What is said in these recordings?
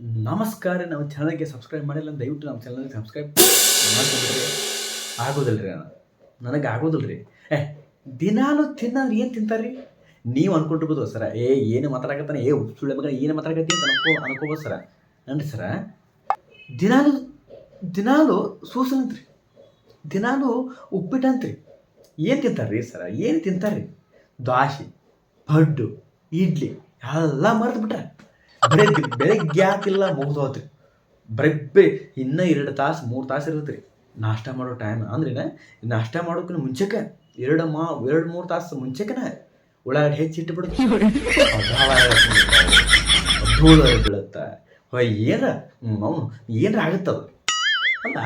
ನಮಸ್ಕಾರ ನಮ್ಮ ಚಾನಲ್ಗೆ ಸಬ್ಸ್ಕ್ರೈಬ್ ಮಾಡಿಲ್ಲ ದಯವಿಟ್ಟು ನಮ್ಮ ಚಾನಲ್ಗೆ ಸಬ್ಸ್ಕ್ರೈಬ್ ಮಾಡ್ಕೊಂಡ್ರೆ ಆಗೋದಿಲ್ಲ ರೀ ನನಗೆ ಆಗೋದಿಲ್ಲ ರೀ ಏ ದಿನಾಲು ತಿನ್ನೋರು ಏನು ತಿಂತಾರ್ರಿ? ನೀವು ಅನ್ಕೊಂಡಿರ್ಬೋದು ಸರ. ಏ, ಏನು ಮಾತಾಡಕತ್ತಾನೆ? ಏ ಸುಳ್ಳೆ ಮಗ, ಏನು ಮಾತಾಡಕತ್ತಿ ಅಂತ ಅನ್ಕೋ ಅನ್ಕೋಬೋದು ಸರ. ಅನ್ರಿ ಸರ? ದಿನಾಲು ದಿನಾಲು ಸೂಸನಂತ್ರಿ. ದಿನಾಲು ಉಪ್ಪಿಟ್ಟಂತ್ರಿ. ಏನು ತಿಂತಾರ್ರಿ ಸರ? ಏನು ತಿಂತಾರ್ರಿ? ದ್ವಾಸೆ, ಪಡ್ಡು, ಇಡ್ಲಿ, ಎಲ್ಲ ಮರೆತು ಬಿಟ್ರೆ. ದಿ- ಬೆಳಗ್ಗೆ ಯಾಕಿಲ್ಲ ಮುಗಿದು ಹೋತ್ರಿ ಬರೀ ಬೇ, ಇನ್ನೂ ಎರಡು ತಾಸು, ಮೂರು ತಾಸು ಇರುತ್ತೆ ರೀ. ನಾಷ್ಟ ಮಾಡೋ ಟೈಮ್ ಅಂದ್ರೆ ನಾಷ್ಟ ಮಾಡೋಕ್ಕಿಂತ ಮುಂಚೆಕ ಎರಡು ಮಾ, ಎರಡು, ಮೂರು ತಾಸು ಮುಂಚೆಕನ ಉಳ್ಳಾಗಡ್ಡಿ ಹೆಚ್ಚಿಟ್ಟು ಬಿಡುತ್ತೆ ಧೂಳು ಬೀಳುತ್ತೆ. ಹೊಯ್ ಏನ ಅವನು ಏನಾರ ಆಗುತ್ತದು? ಅಲ್ಲ,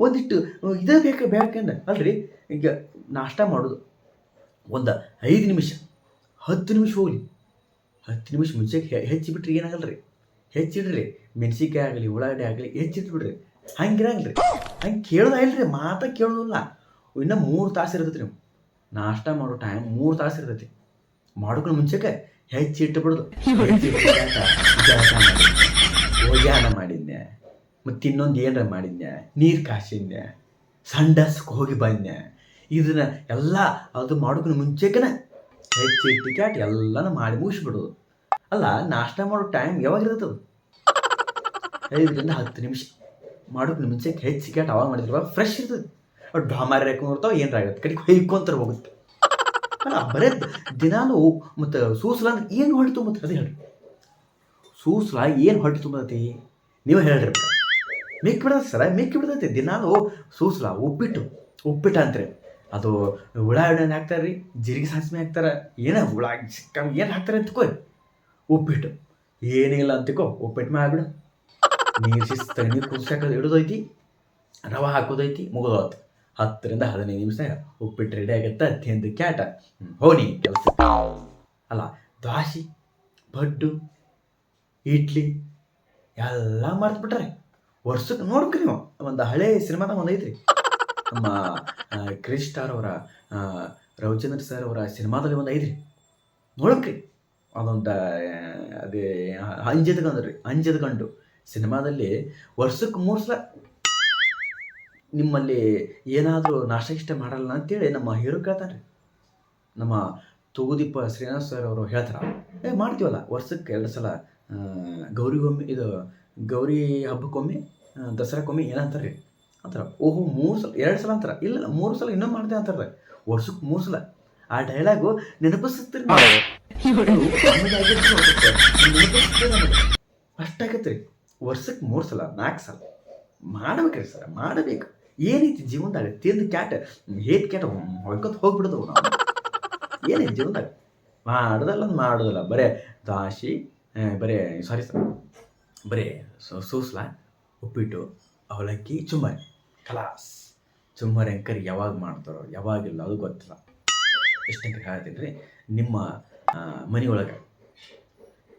ಒಂದಿಷ್ಟು ಇದೇ ಬೇಕು ಬೇಕಂದ್ರೆ ಅಲ್ರಿ, ಈಗ ನಾಷ್ಟ ಮಾಡೋದು. ಒಂದು ಐದು ನಿಮಿಷ, ಹತ್ತು ನಿಮಿಷ ಹೋಗ್ಲಿ. ಹತ್ತು ನಿಮಿಷ ಮುಂಚೆಗೆ ಹೆಚ್ಚಿಬಿಟ್ರಿ ಏನಾಗಲ್ಲ ರೀ ಹೆಚ್ಚಿಡ್ರಿ. ಮೆಣಸಿನ್ಕಾಯಿ ಆಗಲಿ, ಉಳ್ಳಾಗಡ್ಡೆ ಆಗಲಿ, ಹೆಚ್ಚಿಟ್ಬಿಡ್ರಿ. ಹಂಗಿರಂಗಿಲ್ಲ ರೀ ಹಂಗೆ ಕೇಳೋದ ಇಲ್ರಿ, ಮಾತಾ ಕೇಳೋದಿಲ್ಲ. ಇನ್ನು ಮೂರು ತಾಸು ಇರ್ತೈತಿ ನೀವು ನಾಷ್ಟ ಮಾಡೋ ಟೈಮ್ ಮೂರು ತಾಸು ಇರ್ತೈತಿ. ಮಾಡೋಕ್ಕಿಂತ ಮುಂಚೆಗೆ ಹೆಚ್ಚಿಟ್ಟುಬಿಡೋದು ಒಗ್ಯಾನ ಮಾಡಿದ್ನೆ ಮತ್ತು ಇನ್ನೊಂದು ಏನಾರ ಮಾಡಿದ್ನೆ ನೀರು ಕಾಸಿದ್ನೆ ಸಂಡಸ್ಗೆ ಹೋಗಿ ಬಂದೆ ಇದನ್ನ ಎಲ್ಲ ಅದು ಮಾಡೋಕ್ಕಿಂತ ಮುಂಚೆಕನ ಹೆಚ್ಚಿ ಟಿಕೆಟ್ ಎಲ್ಲಾನು ಮಾಡಿ ಮುಗಿಸ್ಬಿಡೋದು. ಅಲ್ಲ, ನಾಷ್ಟ ಮಾಡೋ ಟೈಮ್ ಯಾವಾಗ ಇರ್ತದೆ? ಐದರಿಂದ ಹತ್ತು ನಿಮಿಷ. ಮಾಡೋಕ್ಕಿಂತ ಮುಂಚೆ ಹೆಚ್ಚು ಟಿಕೆಟ್ ಅವಾಗ ಮಾಡಿದ್ರೆ ಫ್ರೆಶ್ ಇರ್ತದೆ. ಬಟ್ ಡಾಮಾರಿ ಹಾಕೊಂಡಿರ್ತಾವೆ ಏನಾರ ಆಗುತ್ತೆ. ಕಡೆಗೆ ಹೊಯ್ಕೊಂತರ ಹೋಗುತ್ತೆ. ಅಲ್ಲ, ಬರೇ ದಿನಾಲು ಮತ್ತು ಸೂಸ್ಲ ಏನು ಹೊಡಿತು ಮತ್ತು ಅದೇ ಹೇಳ್ರಿ. ಸೂಸ್ಲ ಏನು ಹೊಡಿತು ತುಂಬತೈತಿ ನೀವು ಹೇಳ್ರಿ. ಮಿಕ್ಕಿ ಬಿಡತ್ತೆ ಸರ ಮಿಕ್ಕಿ ಬಿಡ್ತೈತಿ ದಿನಾಲು ಸೂಸ್ಲ ಉಪ್ಪಿಟ್ಟು. ಉಪ್ಪಿಟ್ಟು ಅಂತ್ರಿ ಅದು ಹುಳ ಎಣ್ಣೆ ಹಾಕ್ತಾರೆ ರೀ ಜೀರಿಗೆ ಸಾಸಿವೆ ಹಾಕ್ತಾರೆ, ಏನ ಹುಳ ಚಿಕ್ಕನ್ ಏನು ಹಾಕ್ತಾರೆ ಅಂತಕೋ ಉಪ್ಪಿಟ್ಟು, ಏನಿಲ್ಲ ಅಂತಕೋ ಉಪ್ಪಿಟ್ಟು ಮಾಡಿಬಿಡು ನೀರು ಶಿಸ್ತ, ನೀರು ಕುದಿಸಾಕ ಇಡೋದೈತಿ ರವೆ ಹಾಕೋದೈತಿ ಮುಗಿದೋತು. ಹತ್ತರಿಂದ ಹದಿನೈದು ನಿಮಿಷ ಉಪ್ಪಿಟ್ಟು ರೆಡಿ ಆಗುತ್ತೆ, ತಿಂದು ಕ್ಯಾಟ. ಹೋನಿ, ಕೆಲಸ. ಅಲ್ಲ, ದ್ವಾಸಿ ಬಡ್ಡು ಇಡ್ಲಿ, ಎಲ್ಲ ಮರ್ತ್ಬಿಟ್ರೆ. ವರ್ಷಕ್ಕೆ ನೋಡ್ಬೇಕು ನೀವು, ಒಂದು ಹಳೆ ಸಿನಿಮಾದಾಗ ಒಂದು ನಮ್ಮ ಕ್ರಿಶ್ ಸ್ಟಾರ್ ಅವರ ರವಿಚಂದ್ರ ಸರ್ ಅವರ ಸಿನಿಮಾದಲ್ಲಿ ಒಂದು ಐತ್ರಿ ನೋಡಕ್ರಿ ಅದೊಂದು ಅದೇ ಅಂಜದ ಗಂಡು ರೀ ಅಂಜದ ಗಂಡು. ಸಿನಿಮಾದಲ್ಲಿ ವರ್ಷಕ್ಕೆ ಮೂರು ಸಲ ನಿಮ್ಮಲ್ಲಿ ಏನಾದರೂ ನಾಷ್ಟ ಇಷ್ಟ ಮಾಡಲ್ಲ ಅಂತೇಳಿ ನಮ್ಮ ಹೀರೋ ಕೇಳ್ತಾನೆ ನಮ್ಮ ತೂಗುದೀಪ ಶ್ರೀನಿವಾಸ್ ಸರ್ ಅವರು ಹೇಳ್ತಾರೆ. ಏ, ಮಾಡ್ತೀವಲ್ಲ, ವರ್ಷಕ್ಕೆ ಎರಡು ಸಲ ಗೌರಿಗೊಮ್ಮೆ, ಇದು ಗೌರಿ ಹಬ್ಬಕ್ಕೊಮ್ಮೆ ದಸರಾಕ್ಕೊಮ್ಮೆ ಏನಂತಾರೆ ಅಂತಾರೆ ಓಹೋ ಮೂರು ಸಲ ಎರಡು ಸಲ ಅಂತಾರೆ. ಇಲ್ಲ ಮೂರು ಸಲ ಇನ್ನೂ ಮಾಡಿದೆ ಅಂತಾರೆ ವರ್ಷಕ್ಕೆ ಮೂರು ಸಲ. ಆ ಡೈಲಾಗು ನೆನಪಿಸುತ್ತೀರಿ ಅಷ್ಟಾಗತ್ತೆ ರೀ. ವರ್ಷಕ್ಕೆ ಮೂರು ಸಲ ನಾಲ್ಕು ಸಲ. ಮಾಡ್ಬೇಕ್ರಿ ಸರ್ ಮಾಡಬೇಕು. ಏನೈತಿ ಜೀವನದಾಗ ತಿಂದು ಕ್ಯಾಟ್ ಏತ್ ಕ್ಯಾಟ್ ಹೊಯ್ಕೊತ್ ಹೋಗ್ಬಿಡೋದು ನಾವು. ಏನೈತಿ ಜೀವನದಾಗ? ಮಾಡೋದಲ್ಲ ಮಾಡೋದಲ್ಲ. ಬರೇ ದಾಶಿ ಬರೇ ಸಾರಿ ಸರ್. ಬರೇ ಸೂಸ್ಲ ಉಪ್ಪಿಟ್ಟು ಅವಲಕ್ಕಿ ಚುಮ್ಮರಿ ಕಲಾಸ್ ಚುಮ್ಮರಿ ಎಂಕರ್ ಯಾವಾಗ ಮಾಡ್ತಾರೋ, ಯಾವಾಗಿಲ್ಲ, ಅದು ಗೊತ್ತಿಲ್ಲ. ಎಷ್ಟು ಹೇಳ್ತೀನಿ ರೀ, ನಿಮ್ಮ ಮನೆಯೊಳಗೆ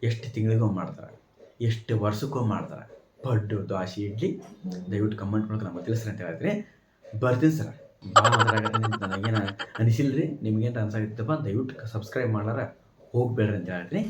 ಎಷ್ಟು ತಿಂಗಳಿಗೊಮ್ಮೆ ಮಾಡ್ತಾರೆ, ಎಷ್ಟು ವರ್ಷಕ್ಕೊಮ್ಮೆ ಮಾಡ್ತಾರೆ. ಪಡ್ಡು, ದ್ವಾಸೆ, ಇಡ್ಲಿ, ದಯವಿಟ್ಟು ಕಮೆಂಟ್ ಮೂಲಕ ನಮಗೆ ತಿಳಿಸ್ರಿ ಅಂತ ಹೇಳಿದ್ರೆ ಬರ್ತೀನಿ ಸರ್. ನನಗೇನು ಅನಿಸಿಲ್ಲ ರೀ ನಿಮ್ಗೇನು ಅನ್ಸಾಗಿತ್ತಪ್ಪ ದಯವಿಟ್ಟು ಸಬ್ಸ್ಕ್ರೈಬ್ ಮಾಡಾರ ಹೋಗ್ಬೇಡ್ರಿ ಅಂತ ಹೇಳಿದ್ರಿ.